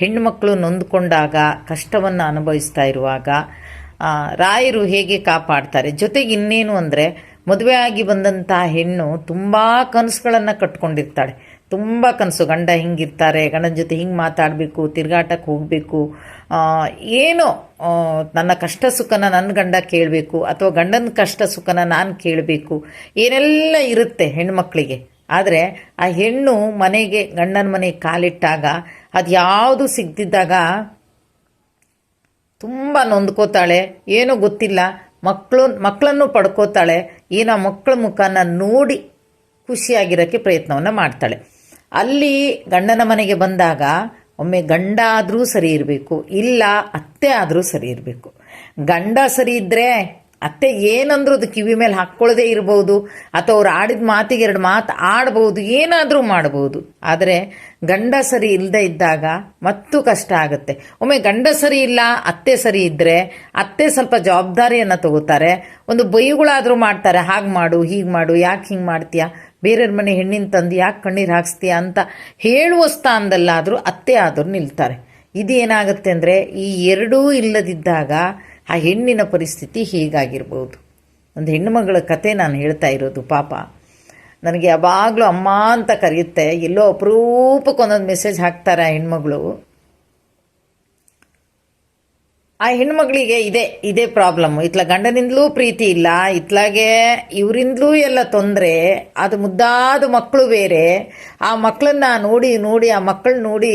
ಹೆಣ್ಣುಮಕ್ಕಳು ನೊಂದ್ಕೊಂಡಾಗ, ಕಷ್ಟವನ್ನು ಅನುಭವಿಸ್ತಾ ಇರುವಾಗ ರಾಯರು ಹೇಗೆ ಕಾಪಾಡ್ತಾರೆ? ಜೊತೆಗೆ ಇನ್ನೇನು ಅಂದರೆ, ಮದುವೆ ಆಗಿ ಬಂದಂಥ ಹೆಣ್ಣು ತುಂಬ ಕನಸುಗಳನ್ನು ಕಟ್ಕೊಂಡಿರ್ತಾಳೆ. ತುಂಬ ಕನಸು. ಗಂಡ ಹಿಂಗಿರ್ತಾರೆ, ಗಂಡನ ಜೊತೆ ಹಿಂಗೆ ಮಾತಾಡಬೇಕು ತಿರುಗಾಟಕ್ಕೆ ಹೋಗಬೇಕು. ಏನೋ ನನ್ನ ಕಷ್ಟ ಸುಖನ ನನ್ನ ಗಂಡ ಕೇಳಬೇಕು, ಅಥವಾ ಗಂಡನ ಕಷ್ಟ ಸುಖನ ನಾನು ಕೇಳಬೇಕು. ಏನೆಲ್ಲ ಇರುತ್ತೆ ಹೆಣ್ಮಕ್ಳಿಗೆ ಆದರೆ ಆ ಹೆಣ್ಣು ಮನೆಗೆ, ಗಂಡನ ಮನೆಗೆ ಕಾಲಿಟ್ಟಾಗ ಅದು ಯಾವುದು ಸಿಗ್ದಿದ್ದಾಗ ತುಂಬ ನೊಂದ್ಕೋತಾಳೆ. ಏನೂ ಗೊತ್ತಿಲ್ಲ. ಮಕ್ಕಳು ಮಕ್ಕಳನ್ನು ಪಡ್ಕೋತಾಳೆ. ಏನೋ ಮಕ್ಕಳ ಮುಖನ ನೋಡಿ ಖುಷಿಯಾಗಿರೋಕ್ಕೆ ಪ್ರಯತ್ನವನ್ನು ಮಾಡ್ತಾಳೆ. ಅಲ್ಲಿ ಗಂಡನ ಮನೆಗೆ ಬಂದಾಗ ಒಮ್ಮೆ ಗಂಡ ಆದರೂ ಸರಿ ಇರಬೇಕು, ಇಲ್ಲ ಅತ್ತೆ ಆದರೂ ಸರಿ ಇರಬೇಕು. ಗಂಡ ಸರಿ ಇದ್ದರೆ ಅತ್ತೆ ಏನಂದ್ರೂ ಅದು ಕಿವಿ ಮೇಲೆ ಹಾಕ್ಕೊಳ್ಳದೆ ಇರ್ಬೋದು, ಅಥವಾ ಅವ್ರು ಆಡಿದ ಮಾತಿಗೆ ಎರಡು ಮಾತು ಆಡ್ಬೋದು, ಏನಾದರೂ ಮಾಡ್ಬೋದು. ಆದರೆ ಗಂಡ ಸರಿ ಇಲ್ಲದೆ ಇದ್ದಾಗ ಮತ್ತು ಕಷ್ಟ ಆಗುತ್ತೆ. ಒಮ್ಮೆ ಗಂಡ ಸರಿ ಇಲ್ಲ, ಅತ್ತೆ ಸರಿ ಇದ್ದರೆ ಅತ್ತೆ ಸ್ವಲ್ಪ ಜವಾಬ್ದಾರಿಯನ್ನು ತಗೋತಾರೆ. ಒಂದು ಬೈಗಳಾದರೂ ಮಾಡ್ತಾರೆ, ಹಾಗೆ ಮಾಡು, ಹೀಗೆ ಮಾಡು, ಯಾಕೆ ಹಿಂಗೆ ಮಾಡ್ತೀಯಾ? ಬೇರೆಯವ್ರ ಮನೆ ಹೆಣ್ಣಿನ ತಂದು ಯಾಕೆ ಕಣ್ಣೀರು ಹಾಕ್ಸ್ತೀಯ ಅಂತ ಹೇಳುವ ಸ್ಥಾನದಲ್ಲಾದರೂ ಅತ್ತೆ ಆದರೂ ನಿಲ್ತಾರೆ. ಇದು ಏನಾಗುತ್ತೆ ಅಂದರೆ ಈ ಎರಡೂ ಇಲ್ಲದಿದ್ದಾಗ ಆ ಹೆಣ್ಣಿನ ಪರಿಸ್ಥಿತಿ ಹೀಗಾಗಿರ್ಬೋದು. ಒಂದು ಹೆಣ್ಣುಮಗಳ ಕತೆ ನಾನು ಹೇಳ್ತಾ ಇರೋದು, ಪಾಪ. ನನಗೆ ಯಾವಾಗಲೂ ಅಮ್ಮ ಅಂತ ಕರೆಯುತ್ತೆ, ಎಲ್ಲೋ ಅಪರೂಪಕ್ಕೆ ಒಂದೊಂದು ಮೆಸೇಜ್ ಹಾಕ್ತಾರೆ ಆ ಹೆಣ್ಮಗಳು. ಆ ಹೆಣ್ಮಗಳಿಗೆ ಇದೆ, ಇದೇ ಪ್ರಾಬ್ಲಮ್ ಇತ್ಲ ಗಂಡನಿಂದಲೂ ಪ್ರೀತಿ ಇಲ್ಲ, ಇತ್ಲಾಗೆ ಇವರಿಂದಲೂ ಎಲ್ಲ ತೊಂದರೆ, ಅದು ಮುದ್ದಾದ ಮಕ್ಕಳು ಬೇರೆ. ಆ ಮಕ್ಕಳನ್ನ ನೋಡಿ ನೋಡಿ, ಆ ಮಕ್ಕಳು ನೋಡಿ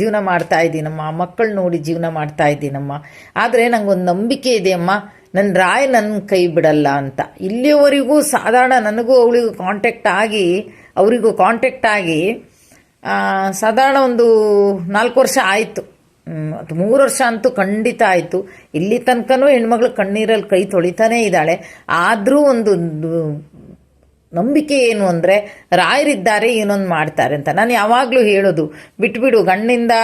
ಜೀವನ ಮಾಡ್ತಾ ಇದ್ದೀನಮ್ಮ ಆ ಮಕ್ಕಳು ನೋಡಿ ಜೀವನ ಮಾಡ್ತಾ ಇದ್ದೀನಮ್ಮ ಆದರೆ ನಂಗೊಂದು ನಂಬಿಕೆ ಇದೆ ಅಮ್ಮ ನನ್ನ ರಾಯ್ ನನ್ನ ಕೈ ಬಿಡಲ್ಲ ಅಂತ. ಇಲ್ಲಿಯವರೆಗೂ ಸಾಧಾರಣ ನನಗೂ ಅವಳಿಗೂ ಕಾಂಟ್ಯಾಕ್ಟ್ ಆಗಿ, ಅವರಿಗೂ ಕಾಂಟ್ಯಾಕ್ಟ್ ಆಗಿ ಸಾಧಾರಣ ಒಂದು ನಾಲ್ಕು ವರ್ಷ ಆಯಿತು. ಅದು ಮೂರು ವರ್ಷ ಅಂತೂ ಖಂಡಿತ ಆಯಿತು. ಇಲ್ಲಿ ತನಕನೂ ಹೆಣ್ಮಗಳು ಕಣ್ಣೀರಲ್ಲಿ ಕೈ ತೊಳಿತಾನೇ ಇದ್ದಾಳೆ. ಆದರೂ ಒಂದು ನಂಬಿಕೆ ಏನು ಅಂದರೆ, ರಾಯರಿದ್ದಾರೆ, ಏನೊಂದು ಮಾಡ್ತಾರೆ ಅಂತ. ನಾನು ಯಾವಾಗಲೂ ಹೇಳೋದು, ಬಿಟ್ಬಿಡು, ಗಂಡಿಂದ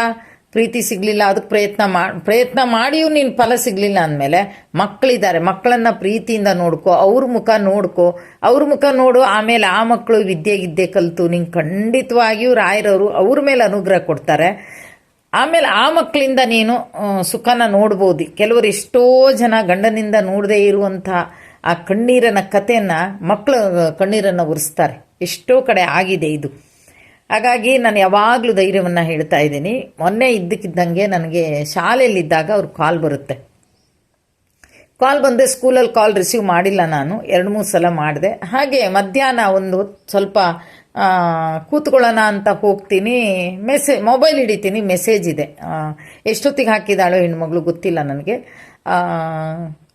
ಪ್ರೀತಿ ಸಿಗಲಿಲ್ಲ, ಅದಕ್ಕೆ ಪ್ರಯತ್ನ ಮಾಡಿ ಪ್ರಯತ್ನ ಮಾಡಿಯೂ ನೀನು ಫಲ ಸಿಗಲಿಲ್ಲ ಅಂದಮೇಲೆ ಮಕ್ಕಳಿದ್ದಾರೆ. ಮಕ್ಕಳನ್ನ ಪ್ರೀತಿಯಿಂದ ನೋಡ್ಕೋ, ಅವ್ರ ಮುಖ ನೋಡ್ಕೋ, ಅವ್ರ ಮುಖ ನೋಡು, ಆಮೇಲೆ ಆ ಮಕ್ಕಳು ವಿದ್ಯೆ ಗಿದ್ದೆ ಕಲಿತು, ನಿಂಗೆ ಖಂಡಿತವಾಗಿಯೂ ರಾಯರವರು ಅವ್ರ ಮೇಲೆ ಅನುಗ್ರಹ ಕೊಡ್ತಾರೆ. ಆಮೇಲೆ ಆ ಮಕ್ಕಳಿಂದ ನೀನು ಸುಖನ ನೋಡ್ಬೋದು. ಕೆಲವರು ಎಷ್ಟೋ ಜನ ಗಂಡನಿಂದ ನೋಡದೇ ಇರುವಂಥ ಆ ಕಣ್ಣೀರನ ಕಥೆಯನ್ನು ಮಕ್ಕಳು ಕಣ್ಣೀರನ್ನು ಉರಿಸ್ತಾರೆ. ಎಷ್ಟೋ ಕಡೆ ಆಗಿದೆ ಇದು. ಹಾಗಾಗಿ ನಾನು ಯಾವಾಗಲೂ ಧೈರ್ಯವನ್ನು ಹೇಳ್ತಾ ಇದ್ದೀನಿ. ಮೊನ್ನೆ ಇದ್ದಕ್ಕಿದ್ದಂಗೆ ನನಗೆ ಶಾಲೆಯಲ್ಲಿದ್ದಾಗ ಅವ್ರ ಕಾಲ್ ಬರುತ್ತೆ. ಕಾಲ್ ಬಂದೆ, ಸ್ಕೂಲಲ್ಲಿ ಕಾಲ್ ರಿಸೀವ್ ಮಾಡಿಲ್ಲ ನಾನು. ಎರಡು ಮೂರು ಸಲ ಮಾಡಿದೆ. ಹಾಗೆ ಮಧ್ಯಾಹ್ನ ಒಂದು ಸ್ವಲ್ಪ ಕೂತ್ಕೊಳ್ಳೋಣ ಅಂತ ಹೋಗ್ತೀನಿ. ಮೆಸೇ ಮೊಬೈಲ್ ಹಿಡಿತೀನಿ ಮೆಸೇಜ್ ಇದೆ. ಎಷ್ಟೊತ್ತಿಗೆ ಹಾಕಿದಾಳೋ ಹೆಣ್ಮಗಳು ಗೊತ್ತಿಲ್ಲ ನನಗೆ.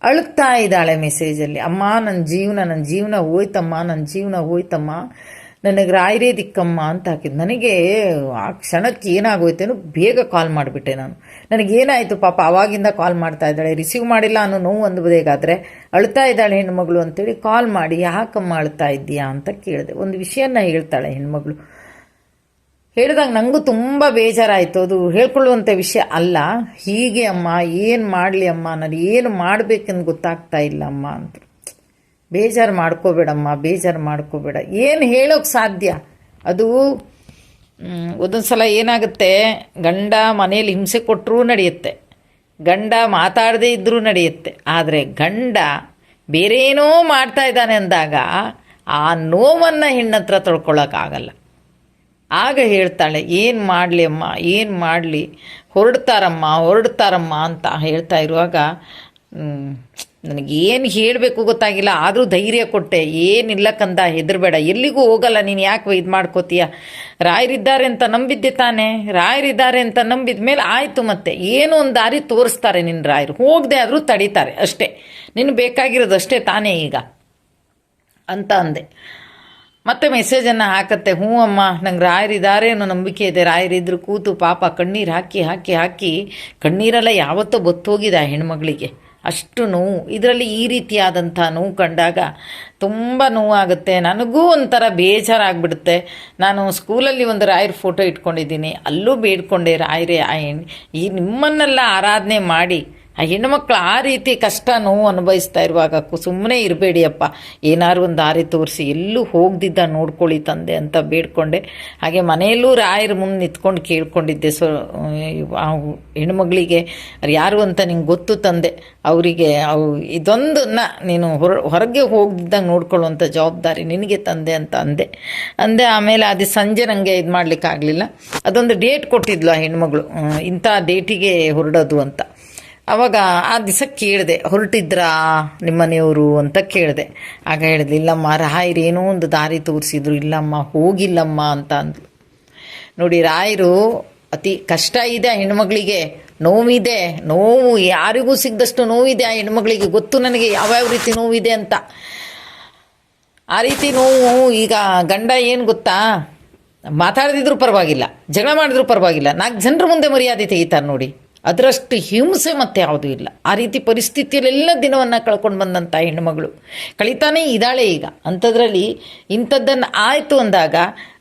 ಅಳುಕ್ತಾ ಇದ್ದಾಳೆ ಮೆಸೇಜಲ್ಲಿ ಅಮ್ಮ ನನ್ನ ಜೀವನ ನನ್ನ ಜೀವನ ಹೋಯ್ತಮ್ಮ ನನ್ನ ಜೀವನ ಹೋಯ್ತಮ್ಮ. ನನಗೆ ರಾಯರೇ ದಿಕ್ಕಮ್ಮ ಅಂತ ಹಾಕಿದ್ದು ನನಗೆ ಆ ಕ್ಷಣಕ್ಕೆ ಏನಾಗೋಯ್ತೇನೋ ಬೇಗ ಕಾಲ್ ಮಾಡಿಬಿಟ್ಟೆ ನಾನು. ನನಗೇನಾಯಿತು ಪಾಪ, ಅವಾಗಿಂದ ಕಾಲ್ ಮಾಡ್ತಾ ಇದ್ದಾಳೆ, ರಿಸೀವ್ ಮಾಡಿಲ್ಲ ಅನ್ನೋ ನೋವು ಅಂದ್ಬೋದೇಗಾದರೆ ಅಳ್ತಾ ಇದ್ದಾಳೆ ಹೆಣ್ಮಗಳು ಅಂತೇಳಿ ಕಾಲ್ ಮಾಡಿ, ಯಾಕಮ್ಮ ಅಳ್ತಾ ಇದ್ದೀಯಾ ಅಂತ ಕೇಳಿದೆ. ಒಂದು ವಿಷಯನ ಹೇಳ್ತಾಳೆ ಹೆಣ್ಮಗಳು. ಹೇಳಿದಾಗ ನನಗೂ ತುಂಬ ಬೇಜಾರಾಯಿತು. ಅದು ಹೇಳ್ಕೊಳ್ಳುವಂಥ ವಿಷಯ ಅಲ್ಲ. ಹೀಗೆ ಅಮ್ಮ, ಏನು ಮಾಡಲಿ ಅಮ್ಮ, ನಾನು ಏನು ಮಾಡಬೇಕೆಂದು ಗೊತ್ತಾಗ್ತಾ ಇಲ್ಲ ಅಮ್ಮ ಅಂತ ಬೇಜಾರು ಮಾಡ್ಕೋಬೇಡಮ್ಮ, ಬೇಜಾರು ಮಾಡ್ಕೋಬೇಡ. ಏನು ಹೇಳೋಕೆ ಸಾಧ್ಯ? ಅದು ಒಂದೊಂದು ಸಲ ಏನಾಗುತ್ತೆ? ಗಂಡ ಮನೇಲಿ ಹಿಂಸೆ ಕೊಟ್ಟರೂ ನಡೆಯುತ್ತೆ. ಗಂಡ ಮಾತಾಡದೇ ಇದ್ದರೂ ನಡೆಯುತ್ತೆ. ಆದರೆ ಗಂಡ ಬೇರೇನೋ ಮಾಡ್ತಾ ಇದ್ದಾನೆ ಅಂದಾಗ ಆ ನೋವನ್ನು ಹೆಣ್ಣತ್ರ ತೊಳ್ಕೊಳ್ಳೋಕ್ಕಾಗಲ್ಲ ಆಗ ಹೇಳ್ತಾಳೆ, ಏನು ಮಾಡಲಿ ಅಮ್ಮ, ಏನು ಮಾಡಲಿ? ಹೊರಡ್ತಾರಮ್ಮ ಹೊರಡ್ತಾರಮ್ಮ ಅಂತ ಹೇಳ್ತಾ ಇರುವಾಗ ಮ್, ನನಗೆ ಏನು ಹೇಳಬೇಕು ಗೊತ್ತಾಗಿಲ್ಲ ಆದರೂ ಧೈರ್ಯ ಕೊಟ್ಟೆ. ಏನಿಲ್ಲ ಕಂದ ಹೆದರಬೇಡ. ಎಲ್ಲಿಗೂ ಹೋಗಲ್ಲ ನೀನು ಯಾಕೆ ಇದು ಮಾಡ್ಕೋತೀಯ? ರಾಯರಿದ್ದಾರೆ ಅಂತ ನಂಬಿದ್ದೆ ತಾನೇ. ರಾಯರಿದ್ದಾರೆ ಅಂತ ನಂಬಿದ ಮೇಲೆ ಆಯಿತು ಮತ್ತೆ. ಏನೋ ಒಂದು ದಾರಿ ತೋರಿಸ್ತಾರೆ ನಿನ್ನ ರಾಯರು. ಹೋಗದೆ ಆದರೂ ತಡೀತಾರೆ ಅಷ್ಟೇ. ನಿನ್ನ ಬೇಕಾಗಿರೋದು ಅಷ್ಟೇ ತಾನೇ ಈಗ. ಅಂತ ಅಂದೆ. ಮತ್ತೆ ಮೆಸೇಜನ್ನು ಹಾಕತ್ತೆ. ಹ್ಞೂ ಅಮ್ಮ ನಂಗೆ ರಾಯರಿದ್ದಾರೆ ಅನ್ನೋ ನಂಬಿಕೆ ಇದೆ. ರಾಯರಿದ್ರು ಕೂತು ಪಾಪ ಕಣ್ಣೀರು ಹಾಕಿ ಹಾಕಿ ಹಾಕಿ ಕಣ್ಣೀರೆಲ್ಲ ಯಾವತ್ತೋ ಬತ್ತೋಗಿದೆ ಆ ಹೆಣ್ಮಗಳಿಗೆ. ಅಷ್ಟು ನೋವು. ಇದರಲ್ಲಿ ಈ ರೀತಿಯಾದಂಥ ನೋವು ಕಂಡಾಗ ತುಂಬ ನೋವಾಗುತ್ತೆ. ನನಗೂ ಒಂಥರ ಬೇಜಾರಾಗ್ಬಿಡುತ್ತೆ. ನಾನು ಸ್ಕೂಲಲ್ಲಿ ಒಂದು ರಾಯರ ಫೋಟೋ ಇಟ್ಕೊಂಡಿದ್ದೀನಿ. ಅಲ್ಲೂ ಬೇಡ್ಕೊಂಡೆ ರಾಯರೇ ಆ ಈ ನಿಮ್ಮನ್ನೆಲ್ಲ ಆರಾಧನೆ ಮಾಡಿ ಆ ಹೆಣ್ಮಕ್ಳು ಆ ರೀತಿ ಕಷ್ಟ ನೋವು ಅನುಭವಿಸ್ತಾ ಇರುವಾಗ ಸುಮ್ಮನೆ ಇರಬೇಡಿಯಪ್ಪ ಏನಾದ್ರು ಒಂದು ದಾರಿ ತೋರಿಸಿ, ಎಲ್ಲೂ ಹೋಗ್ದಿದ್ದ ನೋಡ್ಕೊಳ್ಳಿ ತಂದೆ ಅಂತ ಬೇಡ್ಕೊಂಡೆ. ಹಾಗೆ ಮನೆಯಲ್ಲೂ ರಾಯರ ಮುಂದೆ ನಿಂತ್ಕೊಂಡು ಕೇಳ್ಕೊಂಡಿದ್ದೆ. ಸೊ, ಆ ಹೆಣ್ಮಗಳಿಗೆ ಯಾರು ಅಂತ ನಿಂಗೆ ಗೊತ್ತು ತಂದೆ? ಅವರಿಗೆ, ಅವು ಇದೊಂದನ್ನ ನೀನು ಹೊರ, ಹೊರಗೆ ಹೋಗ್ದಿದ್ದಂಗೆ ನೋಡ್ಕೊಳ್ಳುವಂಥ ಜವಾಬ್ದಾರಿ ನಿನಗೆ ತಂದೆ ಅಂತ ಅಂದೆ. ಅಂದೆ ಆಮೇಲೆ ಅದು ಸಂಜೆ ನನಗೆ ಇದು ಮಾಡಲಿಕ್ಕಾಗಲಿಲ್ಲ. ಅದೊಂದು ಡೇಟ್ ಕೊಟ್ಟಿದ್ಲು ಆ ಹೆಣ್ಮಗಳು ಇಂಥ ಡೇಟಿಗೆ ಹೊರಡೋದು ಅಂತ. ಅವಾಗ ಆ ದಿವಸ ಕೇಳಿದೆ, ಹೊರಟಿದ್ರಾ ನಿಮ್ಮನೆಯವರು? ಅಂತ ಕೇಳಿದೆ. ಆಗ ಹೇಳಿದೆ, ಇಲ್ಲಮ್ಮ, ರಾಯರು ಏನೋ ಒಂದು ದಾರಿ ತೋರಿಸಿದ್ರು. ಇಲ್ಲಮ್ಮ, ಹೋಗಿಲ್ಲಮ್ಮ ಅಂತ ಅಂದ್ಲು. ನೋಡಿ, ರಾಯರು ಅತಿ ಕಷ್ಟ ಇದೆ ಆ ಹೆಣ್ಮಗಳಿಗೆ. ನೋವಿದೆ. ನೋವು ಯಾರಿಗೂ ಸಿಗದಷ್ಟು ನೋವಿದೆ ಆ ಹೆಣ್ಮಗಳಿಗೆ. ಗೊತ್ತು ನನಗೆ ಯಾವ್ಯಾವ ರೀತಿ ನೋವಿದೆ ಅಂತ. ಆ ರೀತಿ ನೋವು ಈಗ ಗಂಡ ಏನು ಗೊತ್ತಾ? ಮಾತಾಡದಿದ್ರು ಪರವಾಗಿಲ್ಲ. ಜಗಳ ಮಾಡಿದ್ರು ಪರವಾಗಿಲ್ಲ. ನಾಲ್ಕು ಜನರ ಮುಂದೆ ಮರ್ಯಾದೆ ತೆಗಿತಾರೆ ನೋಡಿ. ಅದರಷ್ಟು ಹಿಂಸೆ ಮತ್ತೆ ಯಾವುದೂ ಇಲ್ಲ. ಆ ರೀತಿ ಪರಿಸ್ಥಿತಿಯಲ್ಲೆಲ್ಲ ದಿನವನ್ನು ಕಳ್ಕೊಂಡು ಬಂದಂಥ ಹೆಣ್ಣುಮಗಳು. ಕಳಿತಾನೇ ಇದ್ದಾಳೆ ಈಗ. ಅಂಥದ್ರಲ್ಲಿ ಇಂಥದ್ದನ್ನು ಆಯಿತು ಅಂದಾಗ,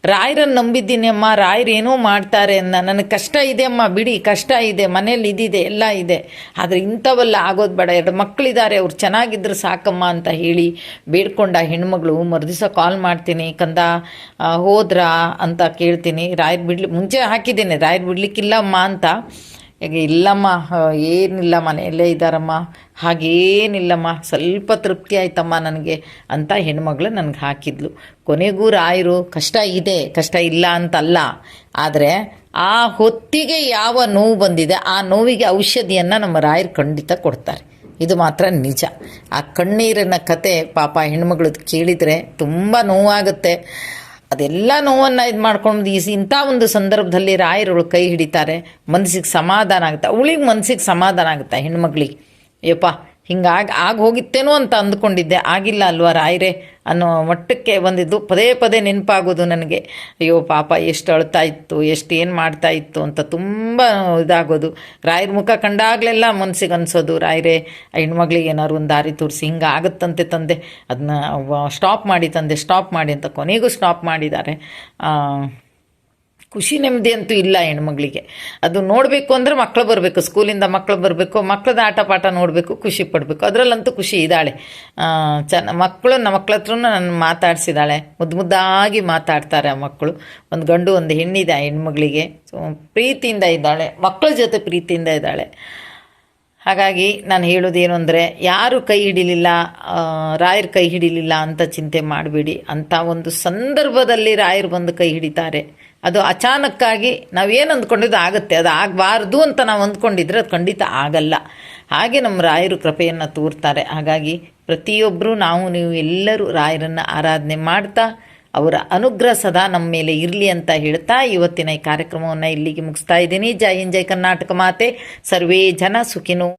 ರಾಯರನ್ನು ನಂಬಿದ್ದೀನಿ ಅಮ್ಮ, ರಾಯರು ಏನೋ ಮಾಡ್ತಾರೆ ಅನ್ನ, ನನಗೆ ಕಷ್ಟ ಇದೆ ಅಮ್ಮ, ಬಿಡಿ, ಕಷ್ಟ ಇದೆ ಮನೇಲಿ ಇದಿದೆ, ಎಲ್ಲ ಇದೆ. ಆದರೆ ಇಂಥವೆಲ್ಲ ಆಗೋದು ಬೇಡ. ಎರಡು ಮಕ್ಕಳಿದ್ದಾರೆ ಅವ್ರು ಚೆನ್ನಾಗಿದ್ರೆ ಸಾಕಮ್ಮ ಅಂತ ಹೇಳಿ ಬೇಡ್ಕೊಂಡ ಹೆಣ್ಮಗಳು ಮರುದಿವಸ ಕಾಲ್ ಮಾಡ್ತೀನಿ, ಕಂದ ಹೋದ್ರಾ ಅಂತ ಕೇಳ್ತೀನಿ. ರಾಯರ್ ಬಿಡ್ಲಿ, ಮುಂಚೆ ಹಾಕಿದ್ದೇನೆ, ರಾಯರ್ ಬಿಡ್ಲಿಕ್ಕಿಲ್ಲಮ್ಮ ಅಂತ. ಈಗ ಇಲ್ಲಮ್ಮ ಏನಿಲ್ಲ ಮನೆಯಲ್ಲೇ ಇದ್ದಾರಮ್ಮ. ಹಾಗೇನಿಲ್ಲಮ್ಮ, ಸ್ವಲ್ಪ ತೃಪ್ತಿ ಆಯ್ತಮ್ಮ ನನಗೆ ಅಂತ ಹೆಣ್ಮಗಳು ನನಗೆ ಹಾಕಿದ್ಲು. ಕೊನೆಗೂ ರಾಯರು, ಕಷ್ಟ ಇದೆ, ಕಷ್ಟ ಇಲ್ಲ ಅಂತಲ್ಲ. ಆದರೆ ಆ ಹೊತ್ತಿಗೆ ಯಾವ ನೋವು ಬಂದಿದೆ, ಆ ನೋವಿಗೆ ಔಷಧಿಯನ್ನು ನಮ್ಮ ರಾಯರು ಖಂಡಿತ ಕೊಡ್ತಾರೆ. ಇದು ಮಾತ್ರ ನಿಜ. ಆ ಕಣ್ಣೀರಿನ ಕತೆ ಪಾಪ ಹೆಣ್ಮಗಳದ್ದು ಕೇಳಿದರೆ ತುಂಬ ನೋವಾಗುತ್ತೆ. ಅದೆಲ್ಲ ನೋವನ್ನು ಇದು ಮಾಡ್ಕೊಂಡು ಈ ಇಂಥ ಒಂದು ಸಂದರ್ಭದಲ್ಲಿ ರಾಯರುಗಳು ಕೈ ಹಿಡಿತಾರೆ, ಮನಸ್ಸಿಗೆ ಸಮಾಧಾನ ಆಗುತ್ತೆ. ಅವಳಿಗೆ ಮನಸ್ಸಿಗೆ ಸಮಾಧಾನ ಆಗುತ್ತೆ ಹೆಣ್ಮಗಳಿಗೆ ಯಪ್ಪ ಹಿಂಗಾಗಿ ಆಗ ಹೋಗಿತ್ತೇನೋ ಅಂತ ಅಂದ್ಕೊಂಡಿದ್ದೆ. ಆಗಿಲ್ಲ ಅಲ್ವಾ ರಾಯ್ರೆ? ಅನ್ನೋ ಮಟ್ಟಕ್ಕೆ ಬಂದಿದ್ದು. ಪದೇ ಪದೇ ನೆನಪಾಗೋದು ನನಗೆ. ಅಯ್ಯೋ ಪಾಪ, ಎಷ್ಟು ಅಳ್ತಾ ಇತ್ತು ಎಷ್ಟು ಏನು ಮಾಡ್ತಾ ಇತ್ತು ಅಂತ ತುಂಬ ಇದಾಗೋದು. ರಾಯರ ಮುಖ ಕಂಡಾಗಲೆಲ್ಲ ಮನಸ್ಸಿಗೆ ಅನ್ಸೋದು ರಾಯ್ರೆ ಹೆಣ್ಮಗ್ಳಿಗೆ ಏನಾದ್ರು ಒಂದು ದಾರಿ ತೋರಿಸಿ ಹಿಂಗೆ ಆಗುತ್ತಂತೆ ತಂದೆ ಅದನ್ನ ಸ್ಟಾಪ್ ಮಾಡಿ ತಂದೆ ಸ್ಟಾಪ್ ಮಾಡಿ ಅಂತ ಕೊನೆಗೂ ಸ್ಟಾಪ್ ಮಾಡಿದ್ದಾರೆ. ಖುಷಿ ನೆಮ್ಮದಿ ಅಂತೂ ಇಲ್ಲ ಹೆಣ್ಮಗಳಿಗೆ. ಅದು ನೋಡಬೇಕು ಅಂದರೆ ಮಕ್ಕಳು ಬರಬೇಕು, ಸ್ಕೂಲಿಂದ ಮಕ್ಕಳು ಬರಬೇಕು ಮಕ್ಕಳದ ಆಟ ಪಾಠ ನೋಡಬೇಕು, ಖುಷಿ ಪಡಬೇಕು. ಅದರಲ್ಲಂತೂ ಖುಷಿ ಇದ್ದಾಳೆ. ಚೆನ್ನ ಮಕ್ಕಳು ನಮ್ಮ ಮಕ್ಳ ಹತ್ರನೂ ನನ್ನ ಮಾತಾಡಿಸಿದಾಳೆ. ಮುದ್ದು ಮುದ್ದಾಗಿ ಮಾತಾಡ್ತಾರೆ ಆ ಮಕ್ಕಳು ಒಂದು ಗಂಡು, ಒಂದು ಹೆಣ್ಣಿದೆ ಆ ಹೆಣ್ಮಗಳಿಗೆ. ಸೊ ಪ್ರೀತಿಯಿಂದ ಇದ್ದಾಳೆ. ಮಕ್ಕಳ ಜೊತೆ ಪ್ರೀತಿಯಿಂದ ಇದ್ದಾಳೆ. ಹಾಗಾಗಿ ನಾನು ಹೇಳೋದೇನು ಅಂದರೆ, ಯಾರು ಕೈ ಹಿಡಿಲಿಲ್ಲ ರಾಯರು ಕೈ ಹಿಡಿಲಿಲ್ಲ ಅಂತ ಚಿಂತೆ ಮಾಡಬೇಡಿ. ಅಂಥ ಒಂದು ಸಂದರ್ಭದಲ್ಲಿ ರಾಯರು ಬಂದು ಕೈ ಹಿಡಿತಾರೆ. ಅದು ಅಚಾನಕ್ಕಾಗಿ ನಾವೇನು ಅಂದ್ಕೊಂಡಿದ್ದು ಆಗುತ್ತೆ. ಅದು ಆಗಬಾರ್ದು ಅಂತ ನಾವು ಅಂದ್ಕೊಂಡಿದ್ರೆ ಅದು ಖಂಡಿತ ಆಗಲ್ಲ. ಹಾಗೆ ನಮ್ಮ ರಾಯರು ಕೃಪೆಯನ್ನು ತೋರ್ತಾರೆ. ಹಾಗಾಗಿ ಪ್ರತಿಯೊಬ್ಬರು ನಾವು, ನೀವು ಎಲ್ಲರೂ ರಾಯರನ್ನು ಆರಾಧನೆ ಮಾಡ್ತಾ, ಅವರ ಅನುಗ್ರಹ ಸದಾ ನಮ್ಮ ಮೇಲೆ ಇರಲಿ ಅಂತ ಹೇಳ್ತಾ ಇವತ್ತಿನ ಈ ಕಾರ್ಯಕ್ರಮವನ್ನು ಇಲ್ಲಿಗೆ ಮುಗಿಸ್ತಾ ಇದ್ದೀನಿ. ಜೈ ಇನ್ ಜೈ ಕರ್ನಾಟಕ ಮಾತೆ. ಸರ್ವೇ ಜನ ಸುಖಿನೋ